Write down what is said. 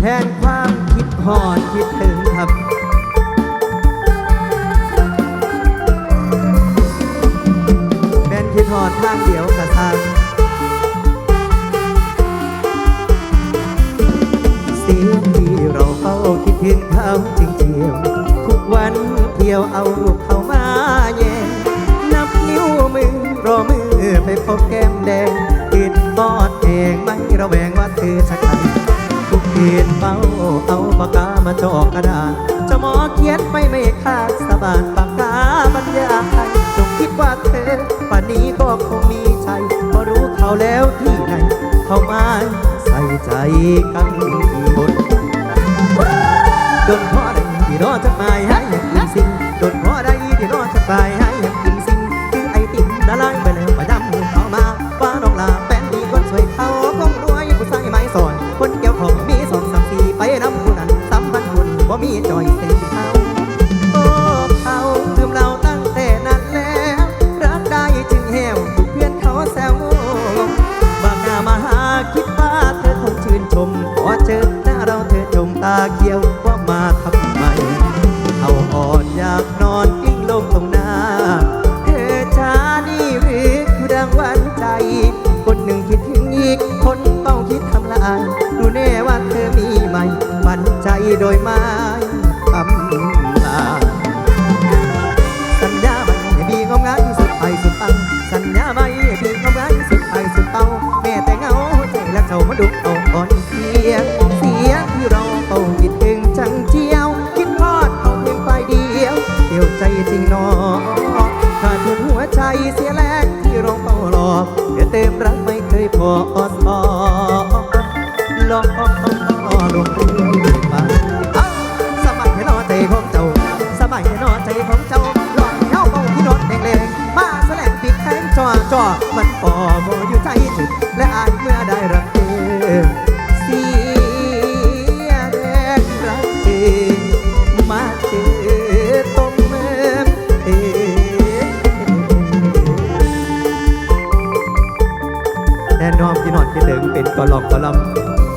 แทนความคิดหอดคิดถึงครับแม่นคิดหอดทางเดียวกะทางเสียงที่เราเฝ้าคิดถึงเขาจริงเจียวทุกวันเที่ยวเอารูปเขามาแย่นับนิ้วมือรอมือไปพบแก้มแดงติดบอดเองไม่ระแวงว่าเธอสัก ขียนเฝ้าเอาปากกามาจอกกระดาษจะหมอเขียนไม่ไม่ขาดสะบานปากกาบรรยายจงคิดว่าเธอป่านนี้ก็คงมีใจพอรู้เขาแล้วที่ไหน เขามาใส่ใจกันบนจนพ่อไดที่รอจะไปให้อย อยเสียเขาโอ้เขาลืมเราตั้งแต่นั้นแล้ว รักได้จึงแหวเพื่อนเขาแซวบางหน้ามาหาคิดว่าเธอคงชื่นชมพอเจอหน้าเราเธอจมตาเขียวว่ามาทำไมเอาอ่อนอยากนอนกิ้งลงตรงหน้า เธอช้านี่หรือดังวันใจ คนหนึ่งคิดถึงอีก คนต้องคิดทำลายดูแน่ว่าเธอมีไหมฝันใจโดยม่ท ดุเอาอ่อนเพลียเสียที่เราเป่าคิดถึงจังเจียว คิดทอดเขาเพียงฝ่ายเดียวเดียวใจจริงนอขาดทุนหัวใจเสียแรงที่เราเป่ารอเดี๋ยวเต็มรักไม่เคยพอสอลอลงเรื่อยไปเอ้าสมัยให้รอใจของเจ้าสบายแน่นอใจของเจ้าหลอกเท้าเบาที่นอนแดงแรงมาแสลงปีกแข็งจ่อจ่อมันปอโมอยู่ใจถึกและอายเมื่อได้รัก ป็นกอลอกกอลำ